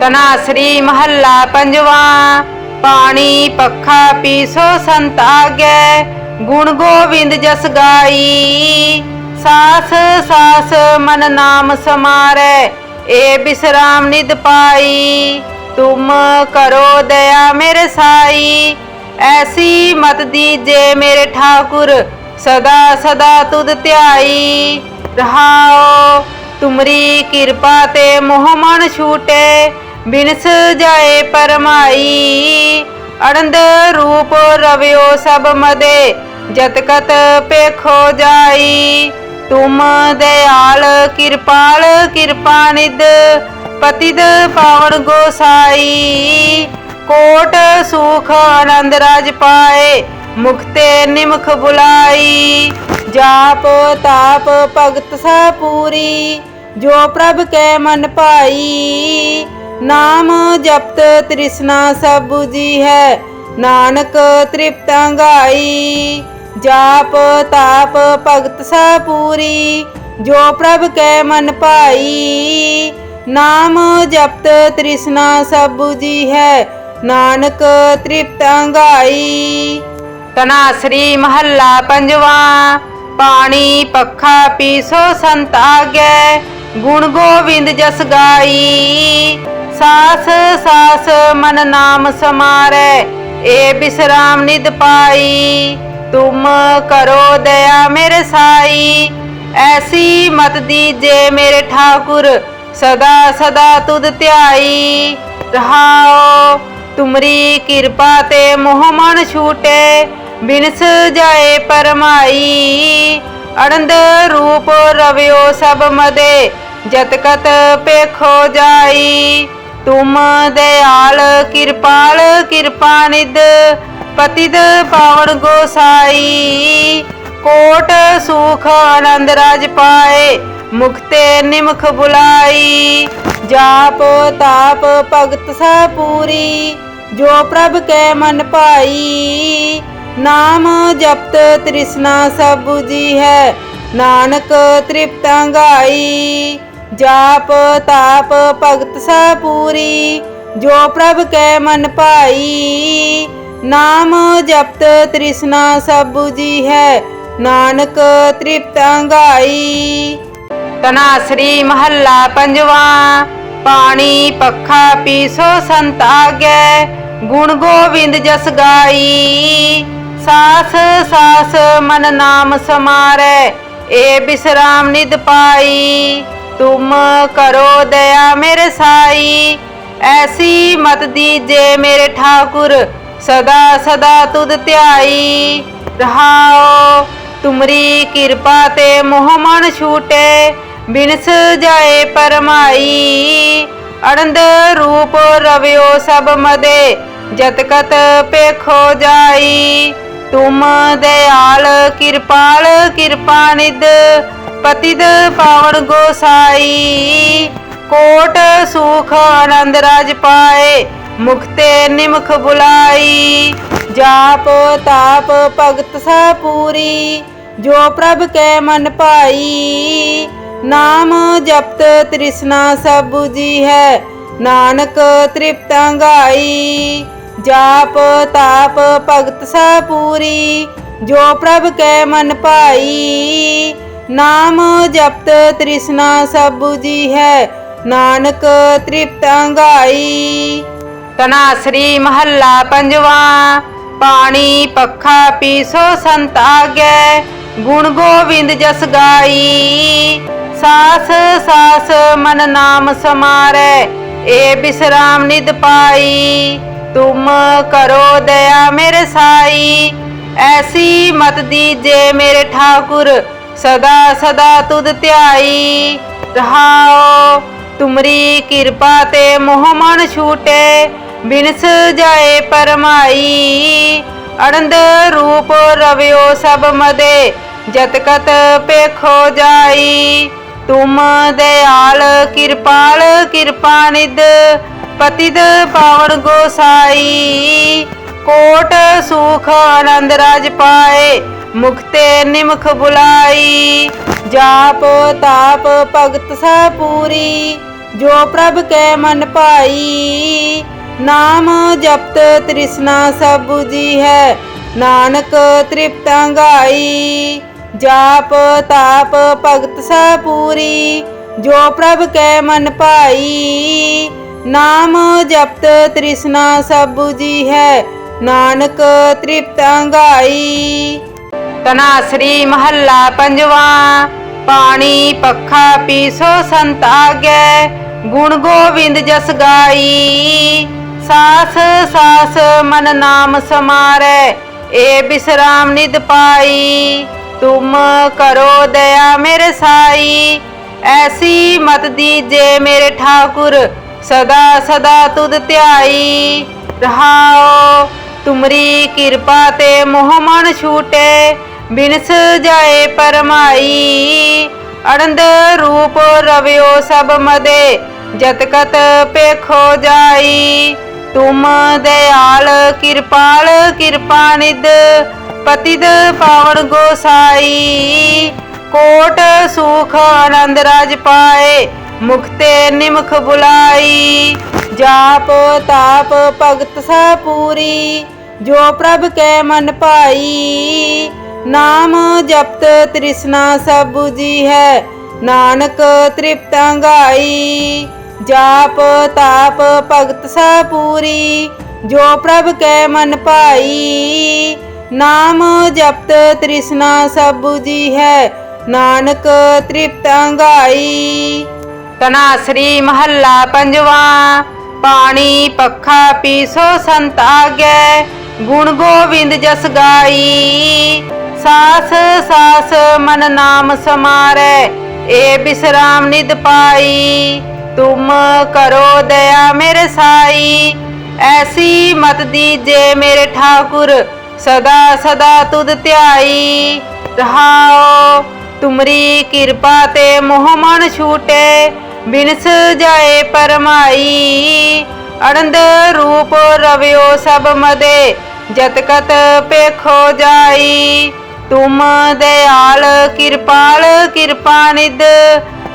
ਤਨਾਸਰੀ ਮਹੱਲਾ ਪੰਜਵਾ। ਪਾਣੀ ਪੱਖਾ ਪੀਸੋ ਸੰਤ ਆਗੈ, ਗੁਣ ਗੋਬਿੰਦ ਜਸ ਗਾਈ। ਸਾਸ ਸਾਸ ਮਨ ਨਾਮ ਸਮਾਰੈ, ਏ ਬਿਸਰਾਮ ਨਿਦ ਪਾਈ। ਤੁਮ ਕਰੋ ਦਇਆ ਮੇਰੇ ਸਾਈ, ਐਸੀ ਮਤ ਦੀਜੇ ਮੇਰੇ ਠਾਕੁਰ, ਸਦਾ ਸਦਾ ਤੁਧ ਧਿਆਈ। ਰਹਾਓ, ਤੁਮਰੀ ਕਿਰਪਾ ਤੇ ਮੋਹ ਮਨ ਛੂਟੇ ਬਿਨਸ ਜਾਏ ਪਰਮਾਈ, ਅੜੰਦ ਰੂਪ ਰਵਿਓ ਸਭ ਮਦੇ, ਜਤ ਕਤ ਪੇਖੋ ਜਾਈ। ਤੁਮ ਦਇਆਲ ਕਿਰਪਾਲ, ਕਿਰਪਾ ਨਿਦ ਪਤਿਦ ਪਾਵਨ ਗੋਸਾਈ। ਕੋਟ ਸੁਖ ਆਨੰਦ ਰਾਜ ਪਾਏ ਮੁਖਤੇ ਨਿਮਖ ਬੁਲਾਈ। ਜਾਪ ਤਾਪ ਭਗਤ ਸਾ ਪੂਰੀ, ਜੋ ਪ੍ਰਭ ਕੈ ਮਨ ਭਾਈ। ਨਾਮ ਜਪਤ ਤ੍ਰਿਸ਼ਨਾ ਸਭ 부ਜੀ ਹੈ। ਨਾਨਕ ਤ੍ਰਿਪਤਾਂ ਗਾਈ। ਜਾਪ ਤਾਪ ਭਗਤ ਸਾ ਪੂਰੀ। ਜੋ ਪ੍ਰਭ ਕੈ ਮਨ ਭਾਈ। ਨਾਮ ਜਪਤ ਤ੍ਰਿਸ਼ਨਾ ਸਭ 부ਜੀ ਹੈ। ਨਾਨਕ ਤ੍ਰਿਪਤਾਂ ਗਾਈ। ਤਨਾਸਰੀ ਮਹੱਲਾ ਪੰਜਵਾ। ਪਾਣੀ ਪੱਖਾ ਪੀਸੋ ਸੰਤ ਆਗੈ। ਗੁਣ ਗੋਬਿੰਦ ਜਸ ਗਾਈ। ਸਾਸ ਸਾਸ, ਮਨ ਨਾਮ ਸਮਾਰੈ, ਏ ਬਿਸਰਾਮ ਨਿਦ ਪਾਈ। ਤੁਮ ਕਰੋ ਦਇਆ ਮੇਰੇ ਸਾਈ, ਐਸੀ ਮਤ ਦੀਜੇ ਮੇਰੇ ਠਾਕੁਰ, ਸਦਾ ਸਦਾ ਤੁਧ ਧਿਆਈ। ਰਹਾਓ ਤੁਮਰੀ ਕਿਰਪਾ ਤੇ ਮੋਹ ਮਨ ਛੂਟੇ, ਬਿਨਸ ਜਾਏ ਪਰਮਾਈ। ਅੜੰਦ ਰੂਪ ਰਵਿਓ ਸਭ ਮਦੇ, ਜਤ ਕਤ ਪੇਖੋ ਜਾਈ। ਤੁਮ ਦਇਆਲ ਕਿਰਪਾਲ, ਕਿਰਪਾ ਨਿਦ ਪਤਿਦ ਪਾਵਨ ਗੋਸਾਈ। ਕੋਟ ਸੁਖ ਆਨੰਦ ਰਾਜ ਪਾਏ ਮੁਖਤੇ ਨਿਮਖ ਬੁਲਾਈ। ਜਾਪ ਤਾਪ ਭਗਤ ਸਾ ਪੂਰੀ, ਜੋ ਪ੍ਰਭ ਕੈ ਮਨ ਭਾਈ। ਨਾਮ ਜਪਤ ਤ੍ਰਿਸ਼ਨਾ ਸਭ ਜੀ ਹੈ, ਨਾਨਕ ਤ੍ਰਿਪਤਾਂ ਗਾਈ। ਜਾਪ ਤਾਪ ਭਗਤ ਸਾ ਪੂਰੀ, ਜੋ ਪ੍ਰਭ ਕੈ ਮਨ ਭਾਈ। ਨਾਮ ਜਪਤ ਤ੍ਰਿਸ਼ਨਾ ਸਭ 부ਜੀ ਹੈ, ਨਾਨਕ ਤ੍ਰਿਪਤਾਂ ਗਾਈ ਤਨਾਸਰੀ ਮਹੱਲਾ ਪੰਜਵਾ, ਪਾਣੀ ਪੱਖਾ ਪੀਸੋ ਸੰਤ ਆਗੈ, ਗੁਣ ਗੋਬਿੰਦ ਜਸ ਗਾਈ। ਸਾਸ ਸਾਸ ਮਨ ਨਾਮ ਸਮਾਰੈ, ਏ ਬਿਸਰਾਮ ਨਿਦ ਪਾਈ। ਤੁਮ ਕਰੋ ਦਇਆ ਮੇਰੇ ਸਾਈ। ਐਸੀ ਮਤ ਦੀਜੇ ਮੇਰੇ ਠਾਕੁਰ ਸਦਾ ਸਦਾ ਤੁਧ ਧਿਆਈ। ਰਹਾਓ ਤੁਮਰੀ ਕਿਰਪਾ ਤੇ ਮੋਹ ਮਨ ਛੂਟੇ, ਬਿਨਸ ਜਾਏ ਪਰਮਾਈ। ਅੜੰਦ ਰੂਪ ਰਵਿਓ ਸਭ ਮਦੇ, ਜਤ ਕਤ ਪੇਖੋ ਜਾਈ। ਤੁਮ ਦਇਆਲ ਕਿਰਪਾਲ ਕਿਰਪਾ ਨਿਦ ਪਤਿਦ ਪਾਵਨ ਗੋਸਾਈ। ਕੋਟ ਸੁਖ ਆਨੰਦ ਰਾਜ ਪਾਏ ਮੁਖਤੇ ਨਿਮਖ ਬੁਲਾਈ। ਜਾਪ ਤਾਪ ਭਗਤ ਸਾ ਪੂਰੀ, ਜੋ ਪ੍ਰਭ ਕੈ ਮਨ ਭਾਈ। ਨਾਮ ਜਪਤ ਤ੍ਰਿਸ਼ਨਾ ਸਭ 부ਜੀ ਹੈ, ਨਾਨਕ ਤ੍ਰਿਪਤ ਅੰਗਾਈ। ਜਾਪ ਤਾਪ ਭਗਤ ਸਾ ਪੂਰੀ, ਜੋ ਪ੍ਰਭ ਕੈ ਮਨ ਭਾਈ। ਨਾਮ ਜਪਤ ਤ੍ਰਿਸ਼ਨਾ ਸਭ ਜੀ ਹੈ। ਨਾਨਕ ਤ੍ਰਿਪਤਾਂ ਗਾਈ ਤਨਾਸਰੀ ਮਹੱਲਾ ਪੰਜਵਾ, ਪਾਣੀ ਪੱਖਾ ਪੀਸੋ ਸੰਤ ਆਗੈ, ਗੁਣ ਗੋਬਿੰਦ ਜਸ ਗਾਈ। ਸਾਸ ਸਾਸ ਮਨ ਨਾਮ ਸਮਾਰੈ, ਏ ਬਿਸਰਾਮ ਨਿਦ ਪਾਈ। ਤੁਮ ਕਰੋ ਦਇਆ ਮੇਰੇ ਸਾਈ, ਐਸੀ ਮਤ ਦੀਜੇ ਮੇਰੇ ਠਾਕੁਰ ਸਦਾ ਸਦਾ ਤੁਧ ਧਿਆਈ ਰਹਾਓ। ਤੁਮਰੀ ਕਿਰਪਾ ਤੇ ਮੋਹ ਮਨ ਛੂਟੇ, ਬਿਨਸ ਜਾਏ ਪਰਮਾਈ। ਅੜੰਦ ਰੂਪ ਰਵਿਓ ਸਭ ਮਦੇ, ਜਤ ਕਤ ਪੇਖੋ ਜਾਈ। ਤੁਮ ਦਇਆਲ ਕਿਰਪਾਲ, ਕਿਰਪਾ ਨਿਦ ਪਤਿਦ ਪਾਵਨ ਗੋਸਾਈ। ਕੋਟ ਸੁਖ ਆਨੰਦ ਰਾਜ ਪਾਏ ਮੁਖਤੇ ਨਿਮਖ ਬੁਲਾਈ, ਜਾਪ ਤਾਪ ਭਗਤ ਸਾ ਪੂਰੀ, ਜੋ ਪ੍ਰਭ ਕੈ ਮਨ ਭਾਈ, ਨਾਮ ਜਪਤ ਤ੍ਰਿਸ਼ਨਾ ਸਭ 부ਜੀ ਹੈ, ਨਾਨਕ ਤ੍ਰਿਪਤ ਗਾਈ, ਜਾਪ ਤਾਪ ਭਗਤ ਸਾ ਪੂਰੀ, ਜੋ ਪ੍ਰਭ ਕੈ ਮਨ ਭਾਈ, ਨਾਮ ਜਪਤ ਤ੍ਰਿਸ਼ਨਾ ਸਭ 부ਜੀ ਹੈ, ਨਾਨਕ ਤ੍ਰਿਪਤ ਗਾਈ। ਤਨਾਸਰੀ ਮਹੱਲਾ ਪੰਜਵਾ। ਪਾਣੀ ਪੱਖਾ ਪੀਸੋ ਸੰਤ ਆਗੈ, ਗੁਣ ਗੋਵਿੰਦ ਜਸ ਗਾਈ। ਸਾਸ ਸਾਸ ਮਨ ਨਾਮ ਸਮਾਰੈ, ਏ ਬਿਸਰਾਮ ਨਿਦ ਪਾਈ। ਤੁਮ ਕਰੋ ਦਇਆ ਮੇਰੇ ਸਾਈ, ਐਸੀ ਮਤ ਦੀਜੇ ਮੇਰੇ ਠਾਕੁਰ, ਸਦਾ ਸਦਾ ਤੁਧ ਧਿਆਈ। ਰਹਾਓ, ਤੁਮਰੀ ਕਿਰਪਾ ਤੇ ਮੋਹ ਮਨ ਛੂਟੇ ਬਿਨਸ ਜਾਏ ਪਰਮਾਈ ਅਨੰਦ ਰੂਪ ਰਵਿਓ ਸਭ ਮਦੇ, ਜਤ ਕਤ ਪੇਖੋ ਜਾਈ। ਤੁਮ ਦਇਆਲ ਕਿਰਪਾਲ, ਕਿਰਪਾ ਨਿਦ ਪਤਿਦ ਪਾਵਨ ਗੋਸਾਈ। ਕੋਟ ਸੁਖ ਆਨੰਦ ਰਾਜ ਪਾਏ ਮੁਖਤੇ ਨਿਮਖ ਬੁਲਾਈ। ਜਾਪ ਤਾਪ ਭਗਤ ਸਾ ਪੂਰੀ, ਜੋ ਪ੍ਰਭ ਕੈ ਮਨ ਭਾਈ। ਨਾਮ ਜਪਤ ਤ੍ਰਿਸ਼ਨਾ ਸਭ 부ਜੀ ਹੈ। ਨਾਨਕ ਤ੍ਰਿਪਤਾਂ ਗਾਈ। ਜਾਪ ਤਾਪ ਭਗਤ ਸਾ ਪੂਰੀ। ਜੋ ਪ੍ਰਭ ਕੈ ਮਨ ਭਾਈ। ਨਾਮ ਜਪਤ ਤ੍ਰਿਸ਼ਨਾ ਸਭ 부ਜੀ ਹੈ। ਨਾਨਕ ਤ੍ਰਿਪਤਾਂ ਗਾਈ। ਤਨਾਸਰੀ ਮਹੱਲਾ ਪੰਜਵਾ। ਪਾਣੀ ਪੱਖਾ ਪੀਸੋ ਸੰਤ ਆਗੈ। ਗੁਣ ਗੋਵਿੰਦ ਜਸ ਗਾਈ। ਸਾਸ ਸਾਸ ਮਨ ਨਾਮ ਸਮਾਰੈ, ਏ ਬਿਸਰਾਮ ਨਿਦ ਪਾਈ। ਤੁਮ ਕਰੋ ਦਇਆ ਮੇਰੇ ਸਾਈ, ਐਸੀ ਮਤ ਦੀਜੇ ਮੇਰੇ ਠਾਕੁਰ, ਸਦਾ ਸਦਾ ਤੁਧ ਧਿਆਈ। ਰਹਾਓ ਤੁਮਰੀ ਕਿਰਪਾ ਤੇ ਮੋਹ ਮਨ ਛੂਟੇ, ਬਿਨਸ ਜਾਏ ਪਰਮਾਈ। ਅਨੰਦ ਰੂਪ ਰਵਿਓ ਸਭ ਮਦੇ, ਜਤ ਕਤ ਪੇਖੋ ਜਾਈ। ਤੁਮ ਦਇਆਲ ਕਿਰਪਾਲ, ਕਿਰਪਾ ਨਿਦ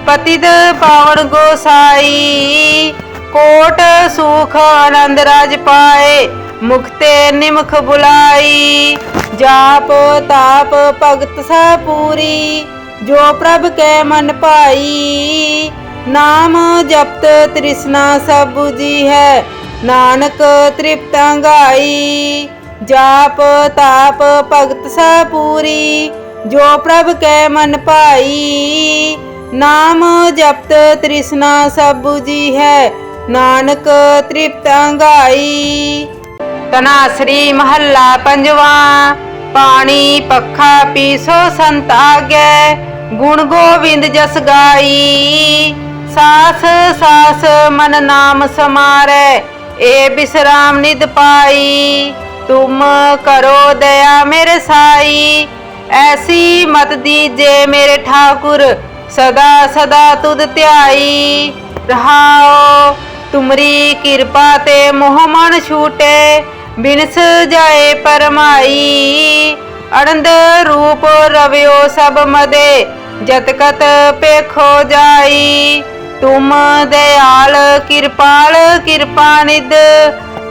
ਪਤਿਦ ਪਾਵਨ ਗੋਸਾਈ। ਕੋਟ ਸੁਖ ਆਨੰਦ ਰਾਜ ਪਾਏ ਮੁਖਤੇ ਨਿਮਖ ਬੁਲਾਈ। ਜਾਪ ਤਾਪ ਭਗਤ ਸਾ ਪੂਰੀ, ਜੋ ਪ੍ਰਭ ਕੈ ਮਨ ਭਾਈ। ਨਾਮ ਜਪਤ ਤ੍ਰਿਸ਼ਨਾ ਸਭ ਜੀ ਹੈ, ਨਾਨਕ ਤ੍ਰਿਪਤ ਅੰਗਾਈ ਜਾਪ ਤਾਪ ਭਗਤ ਸਾ ਪੂਰੀ, ਜੋ ਪ੍ਰਭ ਕੈ ਮਨ ਭਾਈ। ਨਾਮ ਜਪਤ ਤ੍ਰਿਸ਼ਨਾ ਸਭ 부ਜੀ ਹੈ, ਨਾਨਕ ਤ੍ਰਿਪਤਾਂ ਗਾਈ ਤਨਾਸਰੀ ਮਹੱਲਾ ਪੰਜਵਾ, ਪਾਣੀ ਪੱਖਾ ਪੀਸੋ ਸੰਤ ਆਗੈ, ਗੁਣ ਗੋਵਿੰਦ ਜਸ ਗਾਈ। ਸਾਸ ਸਾਸ ਮਨ ਨਾਮ ਸਮਾਰੈ, ਏ ਬਿਸਰਾਮ ਨਿਦ ਪਾਈ। ਤੁਮ ਕਰੋ ਦਇਆ ਮੇਰੇ ਸਾਈ। ਐਸੀ ਮਤ ਦੀਜੇ ਮੇਰੇ ਠਾਕੁਰ, ਸਦਾ ਸਦਾ ਤੁਧ ਧਿਆਈ। ਰਹਾਓ ਤੁਮਰੀ ਕਿਰਪਾ ਤੇ ਮੋਹ ਮਨ ਛੂਟੇ, ਬਿਨਸ ਜਾਏ ਪਰਮਾਈ। ਅਨੰਦ ਰੂਪ ਰਵਿਓ ਸਭ ਮਦੇ, ਜਤ ਕਤ ਪੇਖੋ ਜਾਈ। ਤੁਮ ਦਇਆਲ ਕਿਰਪਾਲ ਕਿਰਪਾ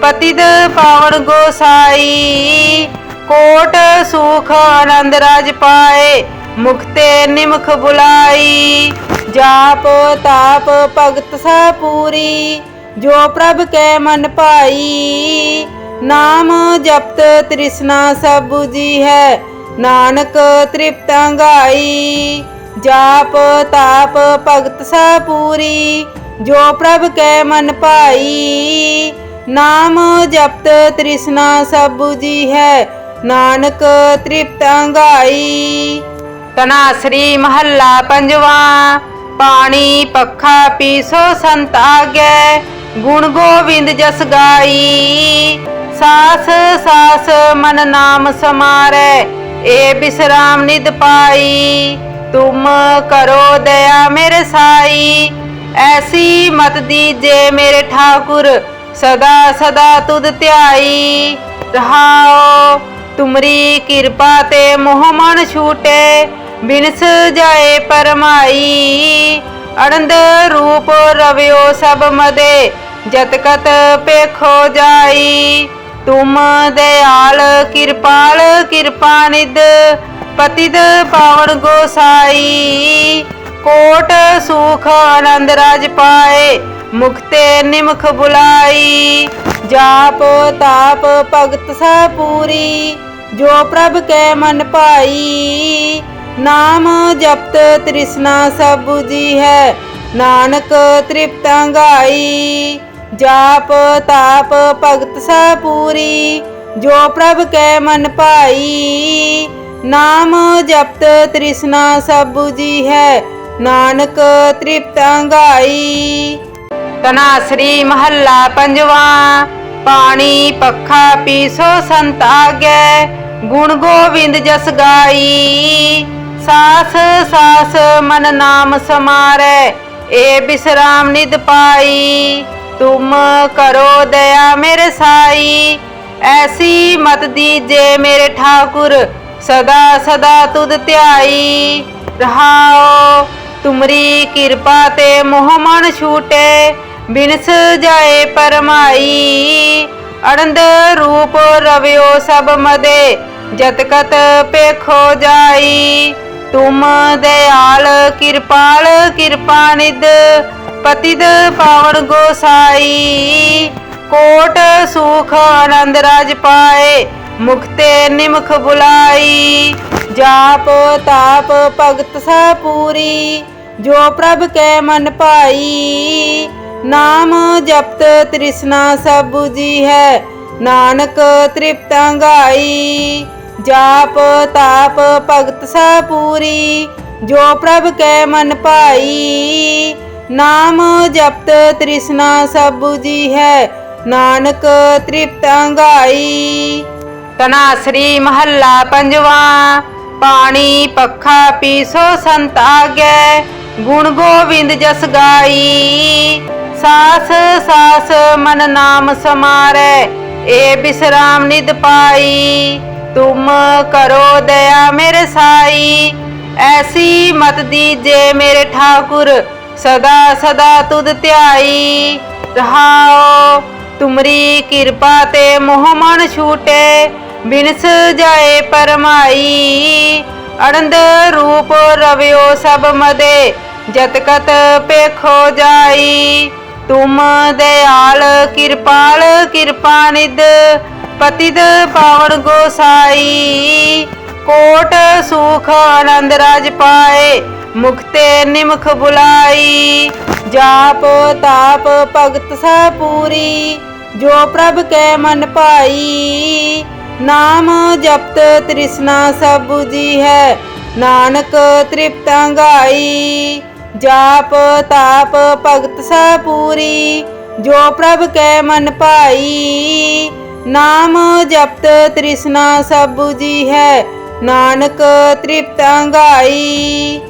ਨਿਦ ਪਾਵਨ ਗੋਸਾਈ। ਕੋਟ ਸੁਖ ਆਨੰਦ ਰਾਜ ਪਾਏ ਮੁਖਤੇ ਨਿਮਖ ਬੁਲਾਈ। ਜਾਪ, ਤਾਪ, ਭਗਤ ਸਾ ਪੂਰੀ, ਜੋ ਪ੍ਰਭ ਕੈ ਮਨ ਭਾਈ। ਨਾਮ ਜਪਤ ਤ੍ਰਿਸ਼ਨਾ ਸਭ 부ਜੀ ਹੈ, ਨਾਨਕ ਤ੍ਰਿਪਤ ਅੰਗਾਈ। ਜਾਪ, ਤਾਪ, ਭਗਤ ਸਾ ਪੂਰੀ, ਜੋ ਪ੍ਰਭ ਕੈ ਮਨ ਭਾਈ। ਨਾਮ ਜਪਤ ਤ੍ਰਿਸ਼ਨਾ ਸਭ 부ਜੀ ਹੈ, ਨਾਨਕ ਤ੍ਰਿਪਤ ਗਾਈ ਤਨਾਸਰੀ ਮਹੱਲਾ ਪੰਜਵਾ, ਪਾਣੀ ਪੱਖਾ ਪੀਸੋ ਸੰਤ ਆਗੈ, ਗੁਣ ਗੋਵਿੰਦ ਜਸ ਗਾਈ। ਸਾਸ ਸਾਸ ਮਨ ਨਾਮ ਸਮਾਰੈ, ਏ ਬਿਸਰਾਮ ਨਿਦ ਪਾਈ। ਤੁਮ ਕਰੋ ਦਇਆ ਮੇਰੇ ਸਾਈ, ਐਸੀ ਮਤ ਦੀਜੇ ਮੇਰੇ ਠਾਕੁਰ ਸਦਾ ਸਦਾ ਤੁਧ ਧਿਆਈ ਰਹਾਓ। ਤੁਮਰੀ ਕਿਰਪਾ ਤੇ ਮੋਹ ਮਨ ਛੂਟੇ, ਬਿਨਸ ਜਾਏ ਪਰਮਾਈ। ਅੜੰਦ ਰੂਪ ਰਵਿਓ ਸਭ ਮਦੇ, ਜਤ ਕਤ ਪੇਖੋ ਜਾਈ। ਤੁਮ ਦਇਆਲ, ਕਿਰਪਾਲ, ਕਿਰਪਾ ਨਿਦ ਪਤਿਤ ਪਾਵਨ ਗੋਸਾਈ। ਕੋਟ ਸੁਖ ਆਨੰਦ ਰਾਜ ਪਾਏ ਮੁਖਤੇ ਨਿਮਖ ਬੁਲਾਈ, ਜਾਪ ਤਾਪ ਭਗਤ ਸਾ ਪੂਰੀ, ਜੋ ਪ੍ਰਭ ਕੈ ਮਨ ਭਾਈ, ਨਾਮ ਜਪਤ ਤ੍ਰਿਸ਼ਨਾ ਸਭ 부ਜੀ ਹੈ ਨਾਨਕ ਤ੍ਰਿਪਤ ਗਾਈ ਜਾਪ ਤਾਪ ਭਗਤ ਸਾ ਪੂਰੀ, ਜੋ ਪ੍ਰਭ ਕੈ ਮਨ ਭਾਈ, ਨਾਮ ਜਪਤ ਤ੍ਰਿਸ਼ਨਾ ਸਭ 부ਜੀ ਹੈ ਨਾਨਕ ਤ੍ਰਿਪਤ ਗਾਈ ਤਨਾਸਰੀ ਮਹੱਲਾ ਪੰਜਵਾ, ਪਾਣੀ ਪੱਖਾ ਪੀਸੋ ਸੰਤ ਆਗੈ, ਗੁਣ ਗੋਬਿੰਦ ਜਸ ਗਾਈ। ਸਾਸ ਸਾਸ ਮਨ ਨਾਮ ਸਮਾਰੈ, ਏ ਬਿਸਰਾਮ ਨਿਦ ਪਾਈ। ਤੁਮ ਕਰੋ ਦਇਆ ਮੇਰੇ ਸਾਈ, ਐਸੀ ਮਤ ਦੀਜੇ ਮੇਰੇ ਠਾਕੁਰ, ਸਦਾ ਸਦਾ ਤੁਧ ਧਿਆਈ। ਰਹਾਓ, ਤੁਮਰੀ ਕਿਰਪਾ ਤੇ ਮੋਹ ਮਨ ਛੂਟੇ ਬਿਨਸ ਜਾਏ ਪਰਮਾਈ, ਅੜੰਦ ਰੂਪ ਰਵਿਓ ਸਭ ਮਦੇ, ਜਤ ਕਤ ਪੇਖੋ ਜਾਈ। ਤੁਮ ਦਇਆਲ, ਕਿਰਪਾਲ, ਕਿਰਪਾ ਨਿਦ ਪਤਿਤ ਪਾਵਨ ਗੋਸਾਈ। ਕੋਟ ਸੁਖ ਆਨੰਦ ਰਾਜ ਪਾਏ ਮੁਖਤੇ ਨਿਮਖ ਬੁਲਾਈ। ਜਾਪ ਤਾਪ ਭਗਤ ਸਾ ਪੂਰੀ, ਜੋ ਪ੍ਰਭ ਕੈ ਮਨ ਭਾਈ। ਨਾਮ ਜਪਤ ਤ੍ਰਿਸ਼ਨਾ ਸਭ 부ਜੀ ਹੈ। ਨਾਨਕ ਤ੍ਰਿਪਤ ਗਾਈ। ਜਾਪ ਤਾਪ ਭਗਤ ਸਾ ਪੂਰੀ। ਜੋ ਪ੍ਰਭ ਕੈ ਮਨ ਭਾਈ। ਨਾਮ ਜਪਤ ਤ੍ਰਿਸ਼ਨਾ ਸਭ 부ਜੀ ਹੈ। ਨਾਨਕ ਤ੍ਰਿਪਤ ਅੰਗਾਈ ਤਨਾਸਰੀ ਮਹੱਲਾ ਪੰਜਵਾ। ਪਾਣੀ ਪੱਖਾ ਪੀਸੋ ਸੰਤ ਆਗੈ। ਗੁਣ ਗੋਬਿੰਦ ਜਸ ਗਾਈ। ਸਾਸ ਸਾਸ, ਮਨ ਨਾਮ ਸਮਾਰੈ, ਏ ਬਿਸਰਾਮ ਨਿਦ ਪਾਈ। ਤੁਮ ਕਰੋ ਦਇਆ ਮੇਰੇ ਸਾਈ, ਐਸੀ ਮਤ ਦੀਜੇ ਮੇਰੇ ਠਾਕੁਰ, ਸਦਾ ਸਦਾ ਤੁਧ ਧਿਆਈ। ਰਹਾਓ ਤੁਮਰੀ ਕਿਰਪਾ ਤੇ ਮੋਹ ਮਨ ਛੂਟੇ, ਬਿਨਸ ਜਾਏ ਪਰਮਾਈ। ਅਨੰਦ ਰੂਪ ਰਵਿਓ ਸਭ ਮਦੇ, ਜਤ ਕਤ ਪੇਖੋ ਜਾਈ। ਤੁਮ ਦਇਆਲ ਕਿਰਪਾਲ, ਕਿਰਪਾ ਨਿਦ ਪਤਿਤ ਪਾਵਨ ਗੋਸਾਈ। ਕੋਟ ਸੁਖ ਆਨੰਦ ਰਾਜ ਪਾਏ ਮੁਖਤੇ ਨਿਮਖ ਬੁਲਾਈ। ਜਾਪ ਤਾਪ ਭਗਤ ਸਾ ਪੂਰੀ, ਜੋ ਪ੍ਰਭ ਕੈ ਮਨ ਭਾਈ। ਨਾਮ ਜਪਤ ਤ੍ਰਿਸ਼ਨਾ ਸਭ ਜੀ ਹੈ, ਨਾਨਕ ਤ੍ਰਿਪਤਾਂ ਗਾਈ। ਜਾਪ ਤਾਪ ਭਗਤ ਸਾ ਪੂਰੀ, ਜੋ ਪ੍ਰਭ ਕੈ ਮਨ ਭਾਈ। ਨਾਮ ਜਪਤ ਤ੍ਰਿਸ਼ਨਾ ਸਭ 부ਜੀ ਹੈ, ਨਾਨਕ ਤ੍ਰਿਪਤ ਗਾਈ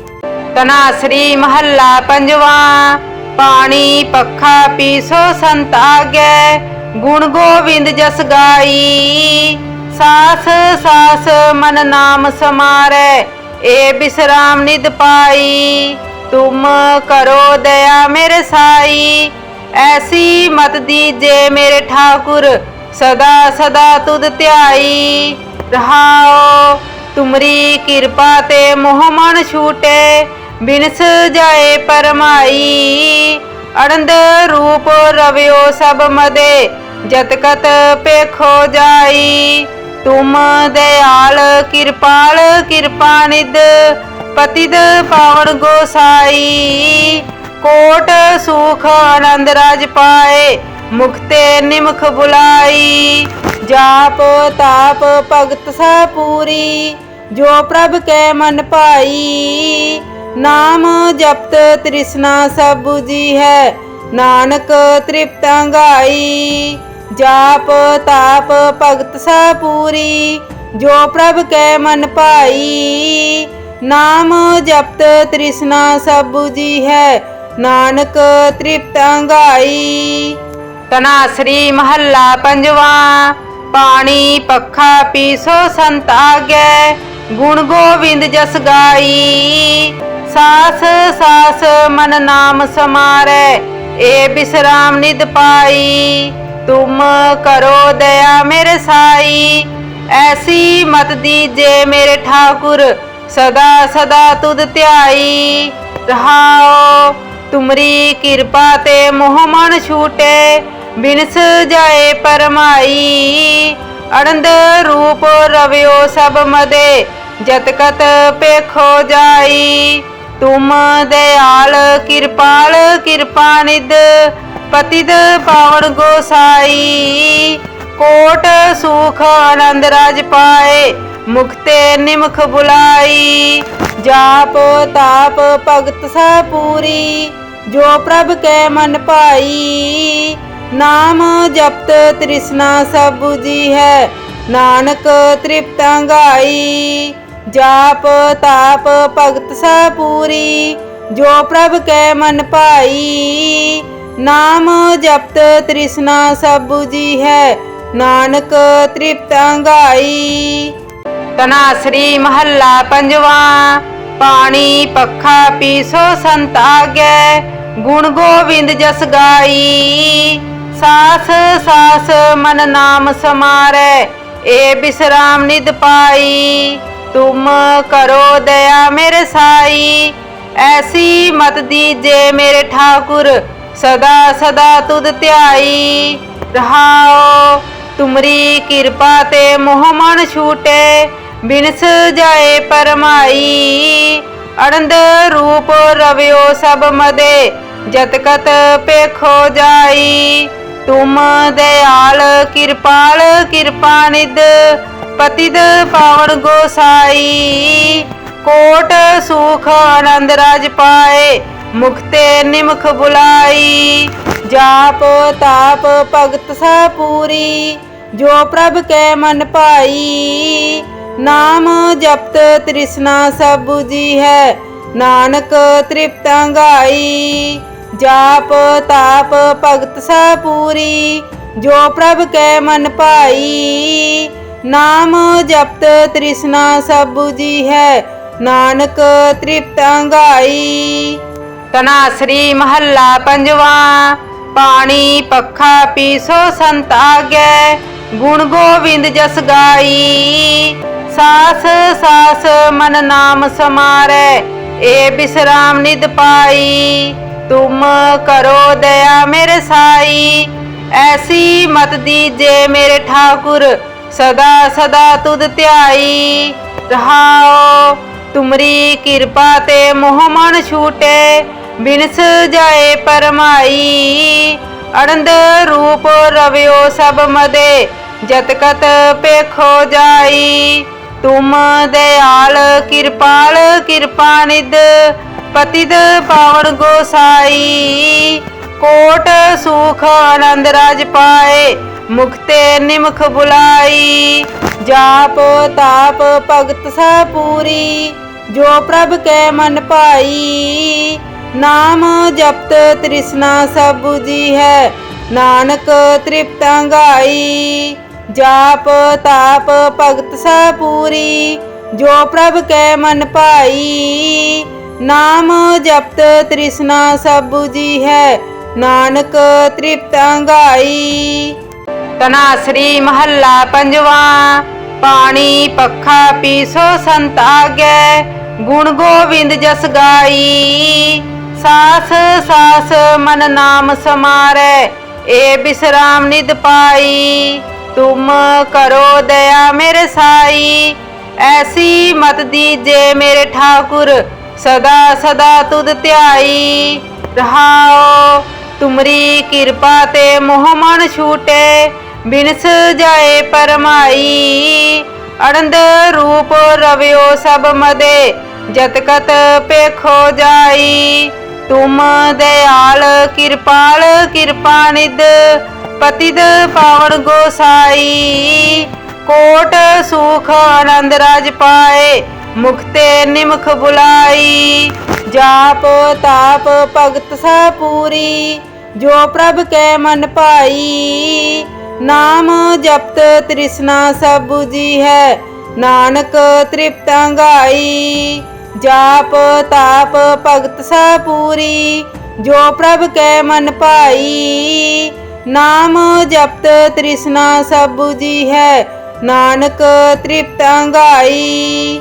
ਤਨਾਸਰੀ ਮਹੱਲਾ ਪੰਜਵਾ, ਪਾਣੀ ਪੱਖਾ ਪੀਸੋ ਸੰਤ ਆਗੈ, ਗੁਣ ਗੋਬਿੰਦ ਜਸ ਗਾਈ। ਸਾਸ ਸਾਸ ਮਨ ਨਾਮ ਸਮਾਰੈ, ਏ ਬਿਸਰਾਮ ਨਿਦ ਪਾਈ। ਤੁਮ ਕਰੋ ਦਇਆ ਮੇਰੇ ਸਾਈ। ਐਸੀ ਮਤ ਦੀਜੇ ਮੇਰੇ ਠਾਕੁਰ, ਸਦਾ ਸਦਾ ਤੁਧ ਧਿਆਈ। ਰਹਾਓ, ਤੁਮਰੀ ਕਿਰਪਾ ਤੇ ਮੋਹ ਮਨ ਛੂਟੇ, ਬਿਨਸ ਜਾਏ ਪਰਮਾਈ। ਅੜੰਦ ਰੂਪ ਰਵਿਓ ਸਭ ਮਦੇ, ਜਤ ਕਤ ਪੇਖੋ ਜਾਈ। ਤੁਮ ਦਇਆਲ ਕਿਰਪਾਲ ਕਿਰਪਾ ਨਿਦ ਪਤਿਤ ਪਾਵਨ ਗੋਸਾਈ? ਕੋਟ ਸੁਖ ਆਨੰਦ ਰਾਜ ਪਾਏ ਮੁਖਤੇ ਨਿਮਖ ਬੁਲਾਈ। ਜਾਪ ਤਾਪ ਭਗਤ ਸਾ ਪੂਰੀ, ਜੋ ਪ੍ਰਭ ਕੈ ਮਨ ਭਾਈ। ਨਾਮ ਜਪਤ ਤ੍ਰਿਸ਼ਨਾ ਸਭ 부ਜੀ ਹੈ, ਨਾਨਕ ਤ੍ਰਿਪਤ ਅੰਗਾਈ ਜਾਪ ਤਾਪ ਭਗਤ ਸਾ ਪੂਰੀ, ਜੋ ਪ੍ਰਭ ਕੈ ਮਨ ਭਾਈ। ਨਾਮ ਜਪਤ ਤ੍ਰਿਸ਼ਨਾ ਸਭੂ ਜੀ ਹੈ, ਨਾਨਕ ਤ੍ਰਿਪਤਾਂ ਗਾਈ ਤਨਾਸਰੀ ਮਹੱਲਾ ਪੰਜਵਾ, ਪਾਣੀ ਪੱਖਾ ਪੀਸੋ ਸੰਤ ਆਗੈ, ਗੁਣ ਗੋਵਿੰਦ ਜਸ ਗਾਈ। ਸਾਸ ਸਾਸ ਮਨ ਨਾਮ ਸਮਾਰੈ, ਏ ਬਿਸਰਾਮ ਨਿਦ ਪਾਈ। ਤੁਮ ਕਰੋ ਦਇਆ ਮੇਰੇ ਸਾਈ, ਐਸੀ ਮਤ ਦੀਜੇ ਮੇਰੇ ਠਾਕੁਰ ਸਦਾ ਸਦਾ ਤੁਧ ਧਿਆਈ ਰਹਾਓ। ਤੁਮਰੀ ਕਿਰਪਾ ਤੇ ਮੋਹ ਮਨ ਛੂਟੇ, ਬਿਨਸ ਜਾਏ ਪਰਮਾਈ। ਅਨੰਦ ਰੂਪ ਰਵਿਓ ਸਭ ਮਦੇ, ਜਤ ਕਤ ਪੇਖੋ ਜਾਈ। ਤੁਮ ਦਇਆਲ, ਕਿਰਪਾਲ ਕਿਰਪਾ ਨਿਦ ਪਤਿਤ ਪਾਵਨ ਗੋਸਾਈ। ਕੋਟ, ਸੁਖ, ਆਨੰਦ ਰਾਜ ਪਾਏ। ਮੁਕਤੇ ਨਿਮਖ ਬੁਲਾਈ, ਜਾਪ ਤਾਪ ਭਗਤ ਸਾ ਪੂਰੀ, ਜੋ ਪ੍ਰਭ ਕੈ ਮਨ ਪਾਈ ਨਾਮ ਜਪਤ ਤ੍ਰਿਸ਼ਨਾ ਸਭ 부ਜੀ ਹੈ, ਨਾਨਕ ਤ੍ਰਿਪਤ ਗਾਈ ਜਾਪ ਤਾਪ ਭਗਤ ਸਾ ਪੂਰੀ, ਜੋ ਪ੍ਰਭ ਕੈ ਮਨ ਪਾਈ ਨਾਮ ਜਪਤ ਤ੍ਰਿਸ਼ਨਾ ਸਭ 부ਜੀ ਹੈ, ਨਾਨਕ ਤ੍ਰਿਪਤ ਗਾਈ ਤਨਾਸਰੀ ਮਹੱਲਾ ਪੰਜਵਾ, ਪਾਣੀ ਪੱਖਾ ਪੀਸੋ ਸੰਤ ਆਗੈ, ਗੁਣ ਗੋਵਿੰਦ ਜਸ ਗਾਈ। ਸਾਸ ਸਾਸ ਮਨ ਨਾਮ ਸਮਾਰੈ, ਏ ਬਿਸਰਾਮ ਨਿਦ ਪਾਈ। ਤੁਮ ਕਰੋ ਦਇਆ ਮੇਰੇ ਸਾਈ, ਐਸੀ ਮਤ ਦੀਜੇ ਮੇਰੇ ਠਾਕੁਰ, ਸਦਾ ਸਦਾ ਤੁਧ ਧਿਆਈ। ਰਹਾਓ, ਤੁਮਰੀ ਕਿਰਪਾ ਤੇ ਮੋਹ ਮਨ ਛੂਟੇ ਬਿਨਸ ਜਾਏ ਪਰਮਾਈ ਅਨੰਦ ਰੂਪ ਰਵਿਓ ਸਭ ਮਦੇ, ਜਤ ਕਤ ਪੇਖੋ ਜਾਈ। ਤੁਮ ਦਇਆਲ, ਕਿਰਪਾਲ, ਕਿਰਪਾ ਨਿਦ ਪਤਿਤ ਪਾਵਨ ਗੋਸਾਈ। ਕੋਟ ਸੁਖ ਆਨੰਦ ਰਾਜ ਪਾਏ ਮੁਖਤੇ ਨਿਮਖ ਬੁਲਾਈ। ਜਾਪ ਤਾਪ ਭਗਤ ਸਾ ਪੂਰੀ, ਜੋ ਪ੍ਰਭ ਕੈ ਮਨ ਪਾਈ ਨਾਮ ਜਪਤ ਤ੍ਰਿਸ਼ਨਾ ਸਭ 부ਜੀ ਹੈ। ਨਾਨਕ ਤ੍ਰਿਪਤ ਗਾਈ। ਜਾਪ ਤਾਪ ਭਗਤ ਸਾ ਪੂਰੀ। ਜੋ ਪ੍ਰਭ ਕੈ ਮਨ ਪਾਈ ਨਾਮ ਜਪਤ ਤ੍ਰਿਸ਼ਨਾ ਸਭ 부ਜੀ ਹੈ। ਨਾਨਕ ਤ੍ਰਿਪਤਾਂ ਗਾਈ। ਤਨਾਸਰੀ ਮਹੱਲਾ ਪੰਜਵਾ। ਪਾਣੀ ਪੱਖਾ ਪੀਸੋ ਸੰਤ ਆਗੈ। ਗੁਣ ਗੋਵਿੰਦ ਜਸ ਗਾਈ। ਸਾਸ ਸਾਸ ਮਨ ਨਾਮ ਸਮਾਰੈ, ਏ ਬਿਸਰਾਮ ਨਿਦ ਪਾਈ। ਤੁਮ ਕਰੋ ਦਇਆ ਮੇਰੇ ਸਾਈ, ਐਸੀ ਮਤ ਦੀਜੇ ਮੇਰੇ ਠਾਕੁਰ, ਸਦਾ ਸਦਾ ਤੁਧ ਧਿਆਈ। ਰਹਾਓ ਤੁਮਰੀ ਕਿਰਪਾ ਤੇ ਮੋਹ ਮਨ ਛੂਟੇ, ਬਿਨਸ ਜਾਏ ਪਰਮਾਈ। ਅਨੰਦ ਰੂਪ ਰਵਿਓ ਸਭ ਮਦੇ, ਜਤ ਕਤ ਪੇਖੋ ਜਾਈ। ਤੁਮ ਦਇਆਲ ਕਿਰਪਾਲ, ਕਿਰਪਾ ਨਿਦ ਪਤਿਤ ਪਾਵਨ ਗੋਸਾਈ। ਕੋਟ ਸੁਖ ਆਨੰਦ ਰਾਜ ਪਾਏ ਮੁਖਤੇ ਨਿਮਖ ਬੁਲਾਈ। ਜਾਪ ਤਾਪ ਭਗਤ ਸਾ ਪੂਰੀ, ਜੋ ਪ੍ਰਭ ਕੈ ਮਨ ਪਾਈ ਨਾਮ ਜਪਤ ਤ੍ਰਿਸ਼ਨਾ ਸਭ ਜੀ ਹੈ, ਨਾਨਕ ਤ੍ਰਿਪਤਾਂ ਗਾਈ। ਜਾਪ ਤਾਪ ਭਗਤ ਸਾ ਪੂਰੀ, ਜੋ ਪ੍ਰਭ ਕੈ ਮਨ ਪਾਈ ਨਾਮ ਜਪਤ ਤ੍ਰਿਸ਼ਨਾ ਸਭ 부ਜੀ ਹੈ, ਨਾਨਕ ਤ੍ਰਿਪਤਾਂ ਗਾਈ ਤਨਾਸਰੀ ਮਹੱਲਾ ਪੰਜਵਾ, ਪਾਣੀ ਪੱਖਾ ਪੀਸੋ ਸੰਤ ਆਗੈ, ਗੁਣ ਗੋਵਿੰਦ ਜਸ ਗਾਈ। ਸਾਸ ਸਾਸ ਮਨ ਨਾਮ ਸਮਾਰੈ, ਏ ਬਿਸਰਾਮ ਨਿਦ ਪਾਈ। ਤੁਮ ਕਰੋ ਦਇਆ ਮੇਰੇ ਸਾਈ। ਐਸੀ ਮਤ ਦੀਜੇ ਮੇਰੇ ਠਾਕੁਰ, ਸਦਾ ਸਦਾ ਤੁਧ ਧਿਆਈ। ਰਹਾਓ ਤੁਮਰੀ ਕਿਰਪਾ ਤੇ ਮੋਹ ਮਨ ਛੂਟੇ, ਬਿਨਸ ਜਾਏ ਪਰਮਾਈ। ਅਨੰਦ ਰੂਪ ਰਵਿਓ ਸਭ ਮਦੇ, ਜਤ ਕਤ ਪੇਖੋ ਜਾਈ। ਤੁਮ ਦਇਆਲ ਕਿਰਪਾਲ ਕਿਰਪਾ ਨਿਦ ਪਤਿਤ ਪਾਵਨ ਗੋਸਾਈ, ਕੋਟ ਸੁਖ ਆਨੰਦ ਰਾਜ ਪਾਏ ਮੁਖਤੇ ਨਿਮਖ ਬੁਲਾਈ। ਜਾਪ ਤਾਪ ਭਗਤ ਸਾ ਪੂਰੀ, ਜੋ ਪ੍ਰਭ ਕੈ ਮਨ ਪਾਈ ਨਾਮ ਜਪਤ ਤ੍ਰਿਸ਼ਨਾ ਸਭ 부ਜੀ ਹੈ, ਨਾਨਕ ਤ੍ਰਿਪਤ ਅੰਗਾਈ ਜਾਪ ਤਾਪ ਭਗਤ ਸਾ ਪੂਰੀ, ਜੋ ਪ੍ਰਭ ਕੈ ਮਨ ਭਾਈ। ਨਾਮ ਜਪਤ ਤ੍ਰਿਸ਼ਨਾ ਸਭ 부ਜੀ ਹੈ। ਨਾਨਕ ਤ੍ਰਿਪਤ ਅੰਗਾਈ।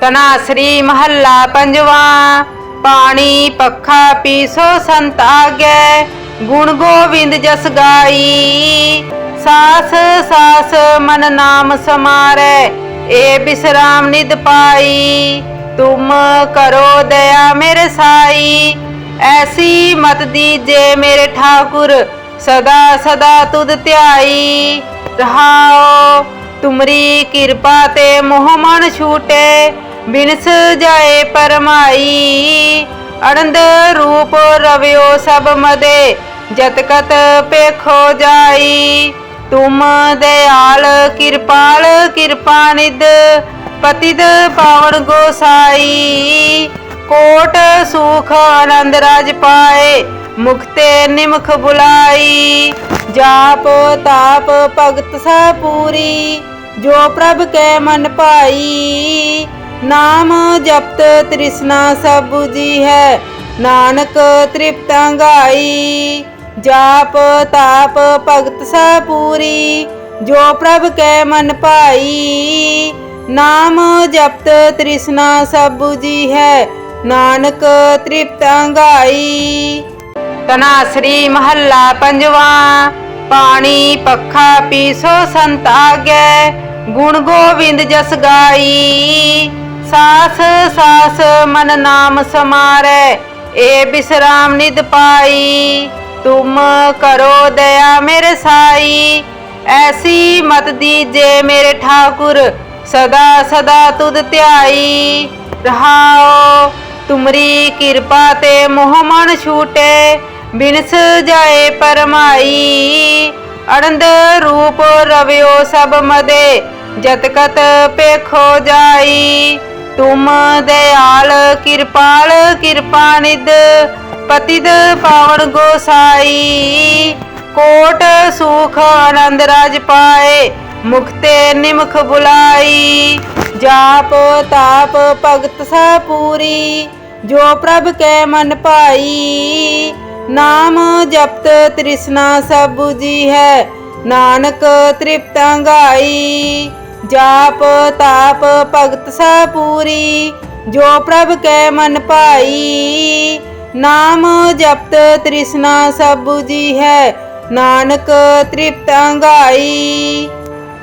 ਤਨਾਸਰੀ ਮਹੱਲਾ ਪੰਜਵਾ, ਪਾਣੀ ਪੱਖਾ ਪੀਸੋ ਸੰਤ ਆਗੈ, ਗੁਣ ਗੋਬਿੰਦ ਜਸ ਗਾਈ। ਸਾਸ ਸਾਸ ਮਨ ਨਾਮ ਸਮਾਰੈ, ਏ ਬਿਸਰਾਮ ਨਿਦ ਪਾਈ। ਤੁਮ ਕਰੋ ਦਇਆ ਮੇਰੇ ਸਾਈ, ਐਸੀ ਮਤ ਦੀਜੇ ਮੇਰੇ ਠਾਕੁਰ ਸਦਾ ਸਦਾ ਤੁਧ ਧਿਆਈ ਰਹਾਓ ਤੁਮਰੀ ਕਿਰਪਾ ਤੇ ਮੋਹ ਮਨ ਛੂਟੇ, ਬਿਨਸ ਜਾਏ ਪਰਮਾਈ। ਅੜੰਦ ਰੂਪ ਰਵਿਓ ਸਭ ਮਦੇ, ਜਤ ਕਤ ਪੇਖੋ ਜਾਈ। ਤੁਮ ਦਇਆਲ, ਕਿਰਪਾਲ, ਕਿਰਪਾ ਨਿਦ ਪਤਿਤ ਪਾਵਨ ਗੋਸਾਈ। ਕੋਟ, ਸੁਖ, ਆਨੰਦ ਰਾਜ ਪਾਏ ਮੁਖਤੇ ਨਿਮਖ ਬੁਲਾਈ। ਜਾਪ ਤਾਪ ਭਗਤ ਸਾ ਪੂਰੀ, ਜੋ ਪ੍ਰਭ ਕੈ ਮਨ ਭਾਈ। ਨਾਮ ਜਪਤ ਤ੍ਰਿਸ਼ਨਾ ਸਭ 부ਜੀ ਹੈ, ਨਾਨਕ ਤ੍ਰਿਪਤ ਅੰਗਾਈ ਜਾਪ ਤਾਪ ਭਗਤ ਸਾ ਪੂਰੀ, ਜੋ ਪ੍ਰਭ ਕੈ ਮਨ ਭਾਈ। ਨਾਮ ਜਪਤ ਤ੍ਰਿਸ਼ਨਾ ਸਭ 부ਜੀ ਹੈ, ਨਾਨਕ ਤ੍ਰਿਪਤ ਅੰਗਾਈ ਤਨਾਸਰੀ ਮਹੱਲਾ ਪੰਜਵਾ, ਪਾਣੀ ਪੱਖਾ ਪੀਸੋ ਸੰਤ ਆਗੈ, ਗੁਣ ਗੋਬਿੰਦ ਜਸ ਗਾਈ। ਸਾਸ ਸਾਸ ਮਨ ਨਾਮ ਸਮਾਰੈ, ਏ ਬਿਸਰਾਮ ਨਿਦ ਪਾਈ। ਤੁਮ ਕਰੋ ਦਇਆ ਮੇਰੇ ਸਾਈ, ਐਸੀ ਮਤ ਦੀਜੇ ਮੇਰੇ ਠਾਕੁਰ, ਸਦਾ ਸਦਾ ਤੁਧ ਧਿਆਈ। ਰਹਾਓ, ਤੁਮਰੀ ਕਿਰਪਾ ਤੇ ਮੋਹ ਮਨ ਛੂਟੇ ਬਿਨਸ ਜਾਏ ਪਰਮਾਈ, ਅੜੰਦ ਰੂਪ ਰਵਿਓ ਸਭ ਮਦੇ, ਜਤ ਕਤ ਪੇਖੋ ਜਾਈ। ਤੁਮ ਦਇਆਲ ਕਿਰਪਾਲ, ਕਿਰਪਾ ਨਿਦ ਪਤਿਤ ਪਾਵਨ ਗੋਸਾਈ। ਕੋਟ ਸੁਖ ਆਨੰਦ ਰਾਜ ਪਾਏ ਮੁਖਤੇ ਨਿਮਖ ਬੁਲਾਈ। ਜਾਪ ਤਾਪ ਭਗਤ ਸਾ ਪੂਰੀ, ਜੋ ਪ੍ਰਭ ਕੈ ਮਨ ਭਾਈ। ਨਾਮ ਜਪਤ ਤ੍ਰਿਸ਼ਨਾ ਸਭ 부ਜੀ ਹੈ, ਨਾਨਕ ਤ੍ਰਿਪਤ ਅੰਗਾਈ ਜਾਪ ਤਾਪ ਭਗਤ ਸਾ ਪੂਰੀ, ਜੋ ਪ੍ਰਭ ਕੈ ਮਨ ਭਾਈ। ਨਾਮ ਜਪਤ ਤ੍ਰਿਸ਼ਨਾ ਸਭ 부ਜੀ ਹੈ, ਨਾਨਕ ਤ੍ਰਿਪਤ ਅੰਗਾਈ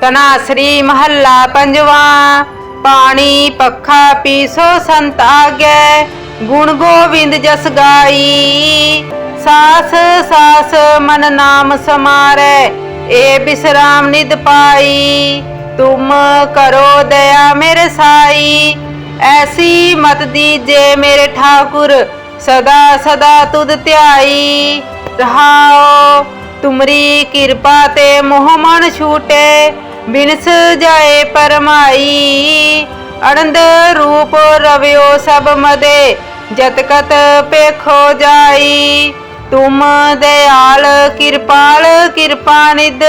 ਤਨਾਸਰੀ ਮਹੱਲਾ ਪੰਜਵਾ, ਪਾਣੀ ਪੱਖਾ ਪੀਸੋ ਸੰਤ ਆਗੈ, ਗੁਣ ਗੋਬਿੰਦ ਜਸ ਗਾਈ। ਸਾਸ ਸਾਸ ਮਨ ਨਾਮ ਸਮਾਰੈ, ਏ ਬਿਸਰਾਮ ਨਿਦ ਪਾਈ। ਤੁਮ ਕਰੋ ਦਇਆ ਮੇਰੇ ਸਾਈ, ਐਸੀ ਮਤ ਦੀਜੇ ਮੇਰੇ ਠਾਕੁਰ, ਸਦਾ ਸਦਾ ਤੁਧ ਧਿਆਈ। ਰਹਾਓ ਤੁਮਰੀ ਕਿਰਪਾ ਤੇ ਮੋਹ ਮਨ ਛੂਟੇ, ਬਿਨਸ ਜਾਏ ਪਰਮਾਈ। ਅਨੰਦ ਰੂਪ ਰਵਿਓ ਸਭ ਮਦੇ, ਜਤ ਕਤ ਪੇਖੋ ਜਾਈ। ਤੁਮ ਦਇਆਲ ਕਿਰਪਾਲ, ਕਿਰਪਾ ਨਿਦ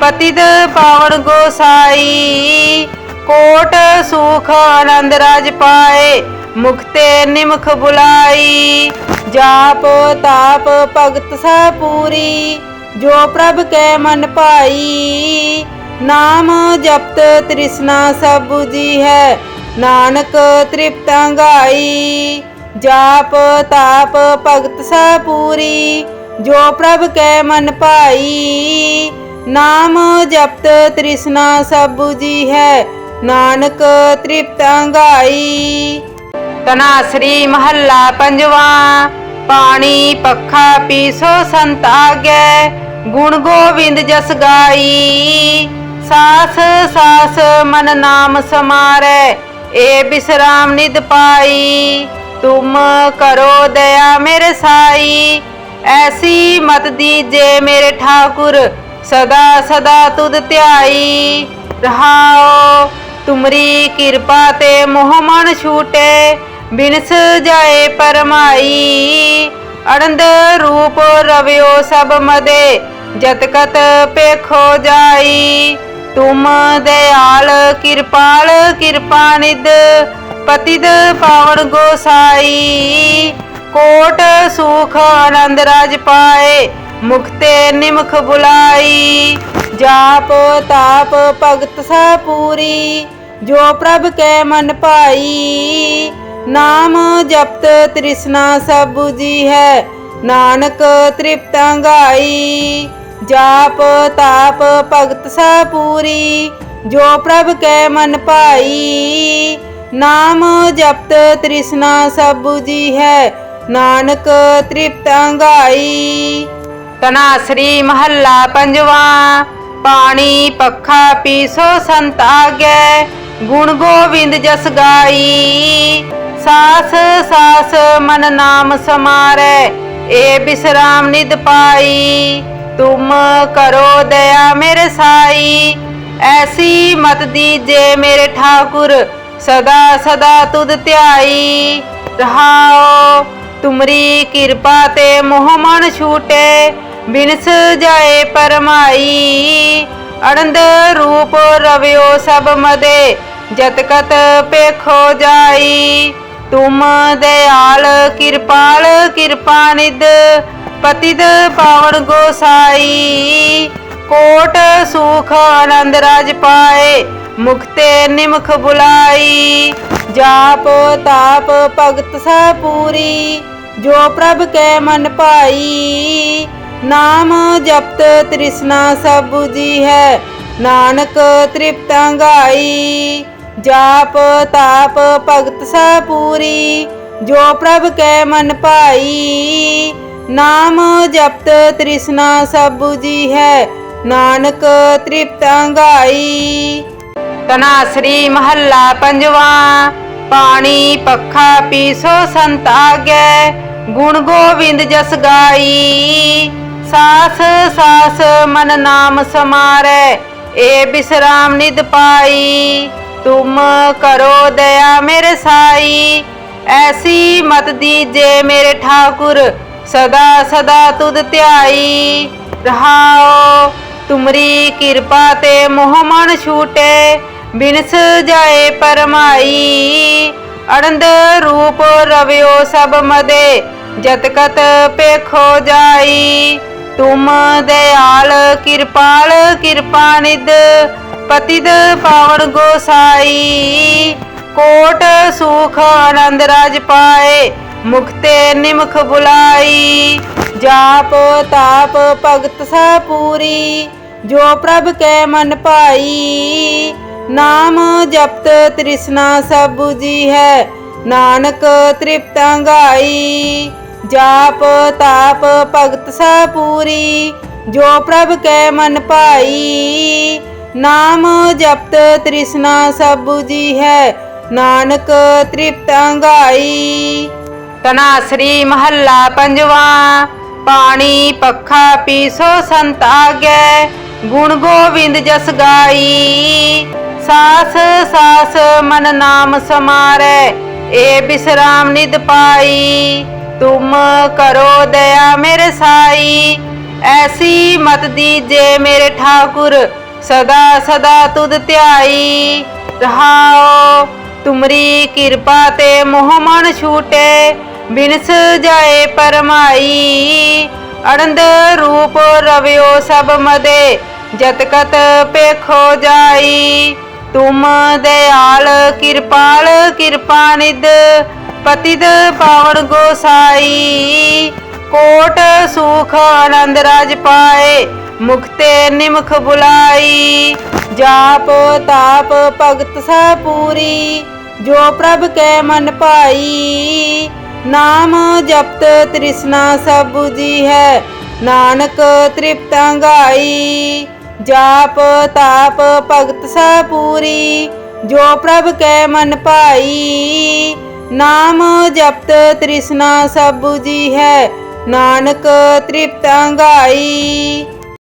ਪਤਿਤ ਪਾਵਨ ਗੋਸਾਈ। ਕੋਟ ਸੁਖ ਆਨੰਦ ਰਾਜ ਪਾਏ ਮੁਖਤੇ ਨਿਮਖ ਬੁਲਾਈ। ਜਾਪ ਤਾਪ ਭਗਤ ਸਾ ਪੂਰੀ, ਜੋ ਪ੍ਰਭ ਕੈ ਮਨ ਭਾਈ। ਨਾਮ ਜਪਤ ਤ੍ਰਿਸ਼ਨਾ ਸਭ ਜੀ ਹੈ, ਨਾਨਕ ਤ੍ਰਿਪਤ ਗਾਈ। ਜਾਪ ਤਾਪ ਭਗਤ ਸਾ ਪੂਰੀ, ਜੋ ਪ੍ਰਭ ਕੈ ਮਨ ਭਾਈ। ਨਾਮ ਜਪਤ ਤ੍ਰਿਸ਼ਨਾ ਸਭ 부ਜੀ ਹੈ, ਨਾਨਕ ਤ੍ਰਿਪਤ ਅੰਗਾਈ। ਤਨਾਸਰੀ ਮਹੱਲਾ ਪੰਜਵਾ, ਪਾਣੀ ਪੱਖਾ ਪੀਸੋ ਸੰਤ ਆਗੈ, ਗੁਣ ਗੋਬਿੰਦ ਜਸ ਗਾਈ। ਸਾਸ ਸਾਸ ਮਨ ਨਾਮ ਸਮਾਰੈ, ਏ ਬਿਸਰਾਮ ਨਿਦ ਪਾਈ। ਤੁਮ ਕਰੋ ਦਇਆ ਮੇਰੇ ਸਾਈ। ਐਸੀ ਮਤ ਦੀਜੇ ਮੇਰੇ ਠਾਕੁਰ, ਸਦਾ ਸਦਾ ਤੁਧ ਧਿਆਈ। ਰਹਾਓ ਤੁਮਰੀ ਕਿਰਪਾ ਤੇ ਮੋਹ ਮਨ ਛੂਟੇ, ਬਿਨਸ ਜਾਏ ਪਰਮਾਈ। ਅੜੰਦ ਰੂਪ ਰਵਿਓ ਸਭ ਮਦੇ, ਜਤ ਕਤ ਪੇਖੋ ਜਾਈ। ਤੁਮ ਦਇਆਲ ਕਿਰਪਾਲ ਕਿਰਪਾ ਨਿਦ ਪਤਿਤ ਪਾਵਨ ਗੋਸਾਈ, ਕੋਟ ਸੁਖ ਆਨੰਦ ਰਾਜ ਪਾਏ ਮੁਖਤੇ ਨਿਮਖ ਬੁਲਾਈ। ਜਾਪ ਤਾਪ ਭਗਤ ਸਾ ਪੂਰੀ, ਜੋ ਪ੍ਰਭ ਕੈ ਮਨ ਭਾਈ। ਨਾਮ ਜਪਤ ਤ੍ਰਿਸ਼ਨਾ ਸਭ 부ਜੀ ਹੈ, ਨਾਨਕ ਤ੍ਰਿਪਤ ਅੰਗਾਈ। ਜਾਪ ਤਾਪ ਭਗਤ ਸਾ ਪੂਰੀ, ਜੋ ਪ੍ਰਭ ਕੈ ਮਨ ਭਾਈ। ਨਾਮ ਜਪਤ ਤ੍ਰਿਸ਼ਨਾ ਸਭ 부ਜੀ ਹੈ, ਨਾਨਕ ਤ੍ਰਿਪਤ ਅੰਗਾਈ। ਤਨਾਸਰੀ ਮਹੱਲਾ ਪੰਜਵਾ, ਪਾਣੀ ਪੱਖਾ ਪੀਸੋ ਸੰਤ ਆਗੈ, ਗੁਣ ਗੋਵਿੰਦ ਜਸ ਗਾਈ। ਸਾਸ ਸਾਸ ਮਨ ਨਾਮ ਸਮਾਰੈ, ਏ ਬਿਸਰਾਮ ਨਿਦ ਪਾਈ। ਤੁਮ ਕਰੋ ਦਇਆ ਮੇਰੇ ਸਾਈ, ਐਸੀ ਮਤ ਦੀਜੇ ਮੇਰੇ ਠਾਕੁਰ ਸਦਾ ਸਦਾ ਤੁਧ ਧਿਆਈ ਰਹਾਓ। ਤੁਮਰੀ ਕਿਰਪਾ ਤੇ ਮੋਹ ਮਨ ਛੂਟੇ, ਬਿਨਸ ਜਾਏ ਪਰਮਾਈ। ਅਨੰਦ ਰੂਪ ਰਵਿਓ ਸਭ ਮਦੇ, ਜਤ ਕਤ ਪੇਖੋ ਜਾਈ। ਤੁਮ ਦਇਆਲ, ਕਿਰਪਾਲ ਕਿਰਪਾ ਨਿਦ ਪਤਿਤ ਪਾਵਨ ਗੋਸਾਈ। ਕੋਟ, ਸੁਖ, ਆਨੰਦ ਰਾਜ ਪਾਏ। ਮੁਕਤੇ ਨਿਮਖ ਬੁਲਾਈ, ਜਾਪ ਤਾਪ ਭਗਤ ਸਾ ਪੂਰੀ, ਜੋ ਪ੍ਰਭ ਕੈ ਮਨ ਭਾਈ, ਨਾਮ ਜਪਤ ਤ੍ਰਿਸ਼ਨਾ ਸਭ 부ਜੀ ਹੈ, ਨਾਨਕ ਤ੍ਰਿਪਤ ਅੰਗਾਈ ਜਾਪ ਤਾਪ ਭਗਤ ਸਾ ਪੂਰੀ, ਜੋ ਪ੍ਰਭ ਕੈ ਮਨ ਭਾਈ, ਨਾਮ ਜਪਤ ਤ੍ਰਿਸ਼ਨਾ ਸਭ 부ਜੀ ਹੈ, ਨਾਨਕ ਤ੍ਰਿਪਤ ਅੰਗਾਈ ਤਨਾਸਰੀ ਮਹੱਲਾ ਪੰਜਵਾ, ਪਾਣੀ ਪੱਖਾ ਪੀਸੋ ਸੰਤ ਆਗੈ, ਗੁਣ ਗੋਬਿੰਦ ਜਸ ਗਾਈ। ਸਾਸ ਸਾਸ ਮਨ ਨਾਮ ਸਮਾਰੈ, ਏ ਬਿਸਰਾਮ ਨਿਦ ਪਾਈ। ਤੁਮ ਕਰੋ ਦਇਆ ਮੇਰੇ ਸਾਈ, ਐਸੀ ਮਤ ਦੀਜੇ ਮੇਰੇ ਠਾਕੁਰ, ਸਦਾ ਸਦਾ ਤੁਧ ਧਿਆਈ। ਰਹਾਓ, ਤੁਮਰੀ ਕਿਰਪਾ ਤੇ ਮੋਹ ਮਨ ਛੂਟੇ ਬਿਨਸ ਜਾਏ ਪਰਮਾਈ ਅਨੰਦ ਰੂਪ ਰਵਿਓ ਸਭ ਮਦੇ, ਜਤ ਕਤ ਪੇਖੋ ਜਾਈ। ਤੁਮ ਦਇਆਲ, ਕਿਰਪਾਲ, ਕਿਰਪਾ ਨਿਦ ਪਤਿਤ ਪਾਵਨ ਗੋਸਾਈ। ਕੋਟ ਸੁਖ ਆਨੰਦ ਰਾਜ ਪਾਏ ਮੁਖਤੇ ਨਿਮਖ ਬੁਲਾਈ। ਜਾਪ ਤਾਪ ਭਗਤ ਸਾ ਪੂਰੀ, ਜੋ ਪ੍ਰਭ ਕੈ ਮਨ ਭਾਈ। ਨਾਮ ਜਪਤ ਤ੍ਰਿਸ਼ਨਾ ਸਭ 부ਜੀ ਹੈ। ਨਾਨਕ ਤ੍ਰਿਪਤ ਗਾਈ। ਜਾਪ ਤਾਪ ਭਗਤ ਸਾ ਪੂਰੀ। ਜੋ ਪ੍ਰਭ ਕੈ ਮਨ ਭਾਈ। ਨਾਮ ਜਪਤ ਤ੍ਰਿਸ਼ਨਾ ਸਭ 부ਜੀ ਹੈ। ਨਾਨਕ ਤ੍ਰਿਪਤ ਅੰਗਾਈ ਤਨਾਸਰੀ ਮਹੱਲਾ ਪੰਜਵਾ। ਪਾਣੀ ਪੱਖਾ ਪੀਸੋ ਸੰਤ ਆਗੈ। ਗੁਣ ਗੋਵਿੰਦ ਜਸ ਗਾਈ। ਸਾਸ ਸਾਸ ਮਨ ਨਾਮ ਸਮਾਰੈ, ਏ ਬਿਸਰਾਮ ਨਿਦ ਪਾਈ। ਤੁਮ ਕਰੋ ਦਇਆ ਮੇਰੇ ਸਾਈ, ਐਸੀ ਮਤ ਦੀਜੇ ਮੇਰੇ ਠਾਕੁਰ, ਸਦਾ ਸਦਾ ਤੁਧ ਧਿਆਈ। ਰਹਾਓ ਤੁਮਰੀ ਕਿਰਪਾ ਤੇ ਮੋਹ ਮਨ ਛੂਟੇ, ਬਿਨਸ ਜਾਏ ਪਰਮਾਈ। ਅਨੰਦ ਰੂਪ ਰਵਿਓ ਸਭ ਮਦੇ, ਜਤ ਕਤ ਪੇਖੋ ਜਾਈ। ਤੁਮ ਦਇਆਲ ਕਿਰਪਾਲ, ਕਿਰਪਾ ਨਿਦ ਪਤਿਤ ਪਾਵਨ ਗੋਸਾਈ। ਕੋਟ ਸੁਖ ਆਨੰਦ ਰਾਜ ਪਾਏ ਮੁਖਤੇ ਨਿਮਖ ਬੁਲਾਈ। ਜਾਪ ਤਾਪ ਭਗਤ ਸਾ ਪੂਰੀ, ਜੋ ਪ੍ਰਭ ਕੈ ਮਨ ਭਾਈ। ਨਾਮ ਜਪਤ ਤ੍ਰਿਸ਼ਨਾ ਸਭ ਜੀ ਹੈ, ਨਾਨਕ ਤ੍ਰਿਪਤ ਅੰਗਾਈ ਜਾਪ ਤਾਪ ਭਗਤ ਸਾ ਪੂਰੀ, ਜੋ ਪ੍ਰਭ ਕੈ ਮਨ ਭਾਈ। ਨਾਮ ਜਪਤ ਤ੍ਰਿਸ਼ਨਾ ਸਭ ਜੀ ਹੈ, ਨਾਨਕ ਤ੍ਰਿਪਤ ਅੰਗਾਈ